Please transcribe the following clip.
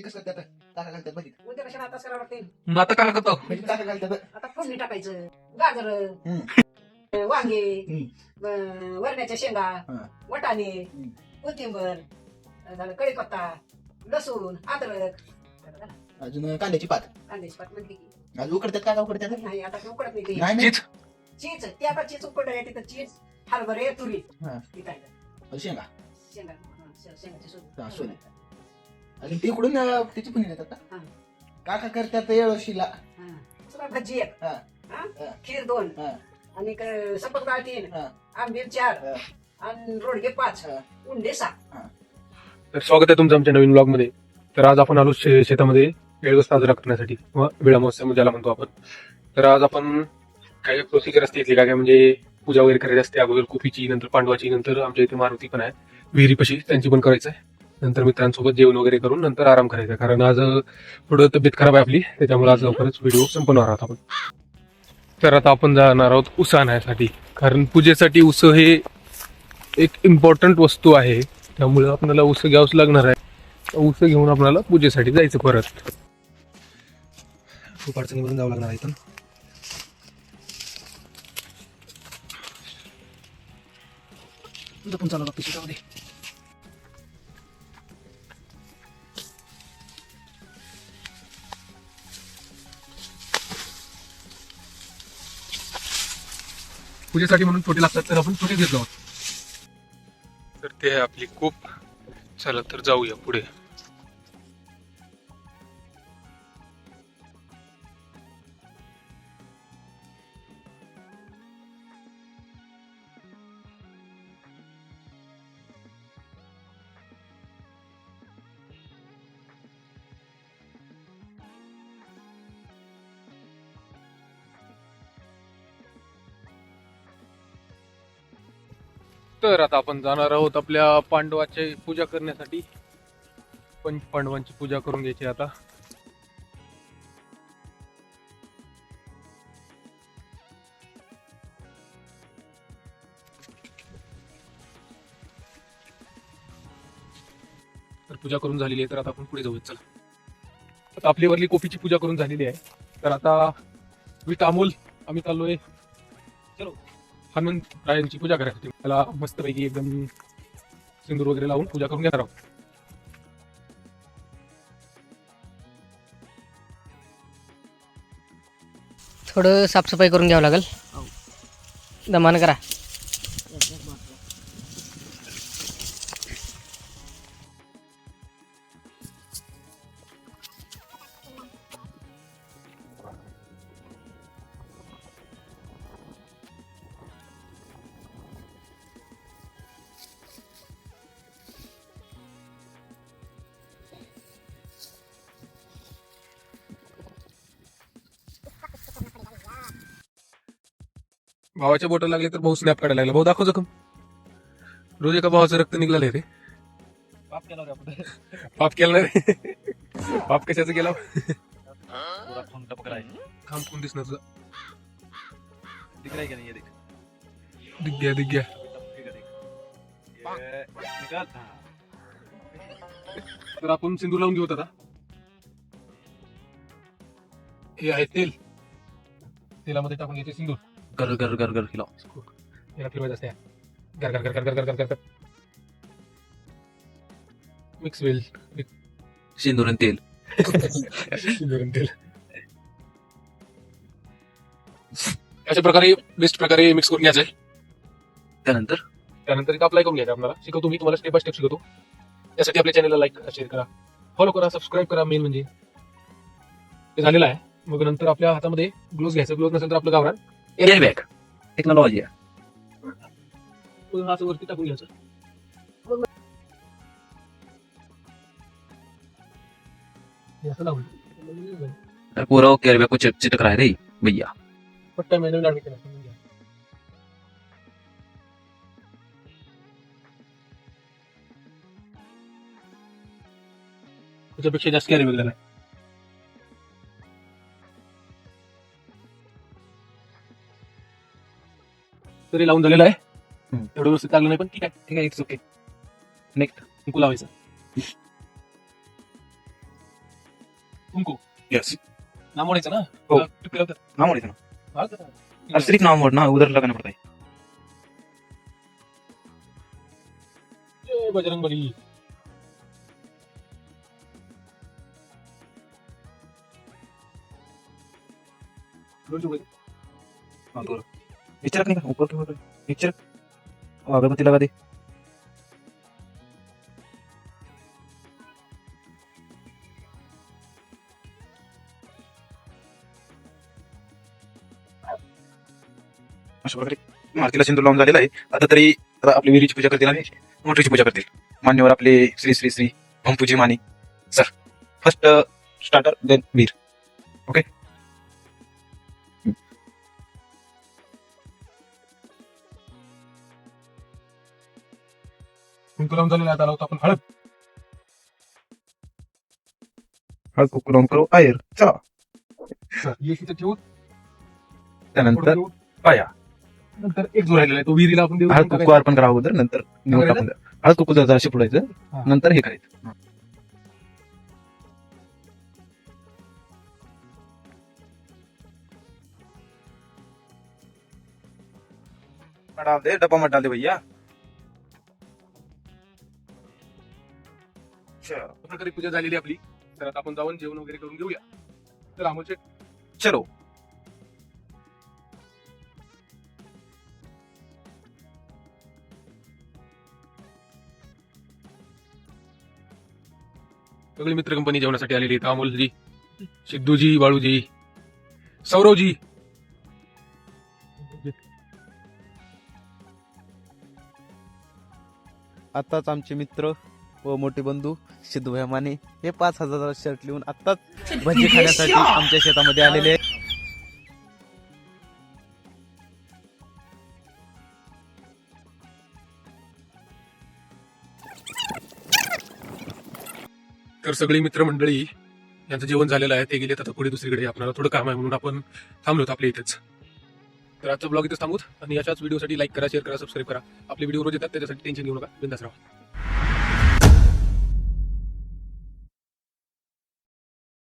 भजी कसं करतात टाका घालतात भजी उद्या कशाला आताच करावं लागते? मग आता काय करतो? भजी टाका घालतात आता फोडणी टाकायचं. गाजर. वांगे. अं, वरण्याच्या शेंगा. वटाणे. कोथिंबर झालं कढीपत्ता लसूण अद्रक. झालं. अजून कांद्याची पात. कांद्याची पात म्हणली की. अजून उकडतात नाही आता ते उकडत नाही ते. नाही नाही. चीज. चीज. ते आता चीज उकडलं आहे तिथं चीज हरभरे तुरी. हा. शेंगा. शेंगा. हा, शे- शेंगाची. हा. अजून ते उकडून अं, त्याची पण येतात हा. का काका करतात येळोशीला हा. चला भजी एक हा. हा? हा. खीर दोन हा. आणि क- सपक डाळ तीन हा. आंबील चार हा. आणि रोडगे पाच हा. उंडे सहा तर स्वागत आहे तुमचं आमच्या नवीन ब्लॉगमध्ये तर आज आपण आलो शे- शेतामध्ये वेळ साजरा करण्यासाठी किंवा वेळा महोत्सव ज्याला म्हणतो आपण तर आज आपण काय प्रोसिजर असते इथली काय काय म्हणजे पूजा वगैरे करायची असते अगोदर कुफीची नंतर पांडवाची नंतर आमच्या इथे मारुती पण आहे विहिरीपाशी त्यांची पण करायचं आहे नंतर मित्रांसोबत जेवण वगैरे करून नंतर आराम करायचा. कारण आज पुढं तब्येत खराब आहे आपली त्याच्यामुळे आज लवकरच व्हिडिओ संपवणार आहोत आपण. तर आता आपण जाणार आहोत उस आणायसाठी. कारण पूजेसाठी उस हे एक इम्पॉर्टंट वस्तू आहे. त्यामुळे आपल्याला उस घ्यावंच लागणार आहे. उस घेऊन आपल्याला पूजेसाठी जायचं परत. खूप अडचणीमधून जावं लागणार आहे इथून जपून चालू शेतामध्ये पूजेसाठी म्हणून छोटे लागतात तर आपण छोटे घेत आहोत. तर ते आहे आपली कूप. चला तर जाऊया पुढे. तर आता आपण जाणार आहोत आपल्या पांडवाची पूजा करण्यासाठी. पंच पांडवांची पूजा करून घ्यायची आता. तर पूजा करून झालेली आहे तर आता आपण पुढे जाऊया चला. आता आपली वरली कोफीची पूजा करून झालेली आहे. तर आता विथ अमोल आम्ही चाललोय. चलो. हनुमंतरायांची पूजा करायसाठी त्याला मस्तपैकी एकदम सिंदूर वगैरे लावून पूजा करून घेणार आहोत. थोडं साफसफाई करून घ्यावं लागेल. दमान करा. भावाच्या बोटं लागले तर भाऊ स्नॅप काढायला लागला. भाऊ दाखव जखम. रोज एका भावाचं रक्त निघालंय रे. पाप केला रे आपण. पाप केलं रे पाप कशाचं केला? पूरा खून टपक रहा है काम कोण दिसणार तुझा दिख रहा है क्या नहीं ये देख. दिग गया दिग गया टपकेगा देख ये निकाल तर आपण सिंदूर लावून घेऊ आता. हे आहे तेल. तेलामध्ये टाकून घ्यायचे सिंदूर. गर गर गर गर खिलाओ याला फिरवायचं असते गर गर गर गर गर गर गर गर मिक्स वेल सिंदूरन तेल सिंदूरन तेल अशा प्रकारे बेस्ट प्रकारे मिक्स करून घ्यायचं आहे त्यानंतर त्यानंतर इथं अप्लाय करून घ्यायचं आपल्याला शिकवतो मी तुम्हाला स्टेप बाय स्टेप शिकवतो त्यासाठी आपल्या चॅनलला लाईक करा शेअर करा फॉलो करा सबस्क्राईब करा मेन म्हणजे ते झालेलं आहे मग नंतर आपल्या हातामध्ये ग्लोव्ह घ्यायचं ग्लोव्ह नसेल तर आपलं गावरान एअरबॅग टेक्नॉलॉजी असं पूरा ओके कैरवे कुछ चित्र कराए रही भैया. पट्टा मैंने भी लाडके केला त्याच्यापेक्षा जास्त कॅरी वगैरे नाही तरी लावून झालेलं आहे. एवढं व्यवस्थित लागलं नाही पण ठीक आहे. ठीक आहे इट्स ओके नेक्स्ट कुंकू लावायचं. तुमको यस नाम म्हणायचं ना? हो. टिप्पी लावतात. नाम मोड़ ना. हा का? अब सिर्फ नाम मोड़ना उधर लगाना पड़ता है जय बजरंग बली. हाँ दूर नीचे रखने का? ऊपर क्यों नीचे अगरबत्ती लगा दे अशा प्रकारे मारुतीला सिंदूर लावून झालेला आहे. आता तरी आता आपली विहिरीची पूजा करतील आणि मोटरीची पूजा करतील. मान्यवर आपले Shri Shri Shri Bhampuji Mane. Sir first starter then वीर. ओके कुंकू लावून झालेला आता लावतो आपण. हळद. हळद कुकू लावून करू. आयर चला. ये इथं ठेवू त्यानंतर. पाया. नंतर एक जो राहिलेला आहे तो विहिरीला आपण देऊ. हळद कुकू अर्पण करावं अगोदर नंतर निवड टाकून द्या. हळद कुकू जरा शिपडायचं हा. नंतर हे करायचं. डाल दे डब्बा मत डाल दे भैया. अच्छा, अशा प्रकारे पूजा झालेली आपली. तर आता आपण जाऊन जेवण वगैरे करून घेऊया. तर अमोल शेठ चलो. सगळी मित्र कंपनी जेवणासाठी आलेली आहेत. अमोलजी सिद्धूजी बाळूजी सौरवजी. आताच आमचे मित्र व मोठे बंधू सिद्धूभाई माने हे पाच हजार शर्ट लिहून आताच भजी खाण्यासाठी आमच्या शेतामध्ये आलेले. तर सगळी मित्रमंडळी यांचं जेवण झालेलं आहे ते गेले आता पुढे दुसरीकडे आपल्याला थोडं काम आहे म्हणून आपण थांबलो होतो आपल्या इथेच. तर आजचा ब्लॉग इथेच थांबूत आणि अशाच व्हिडिओसाठी लाईक करा शेअर करा सबस्क्राईब करा. आपले व्हिडिओ रोज येतात त्याच्यासाठी टेन्शन घेऊ नका. बिंदास राहा.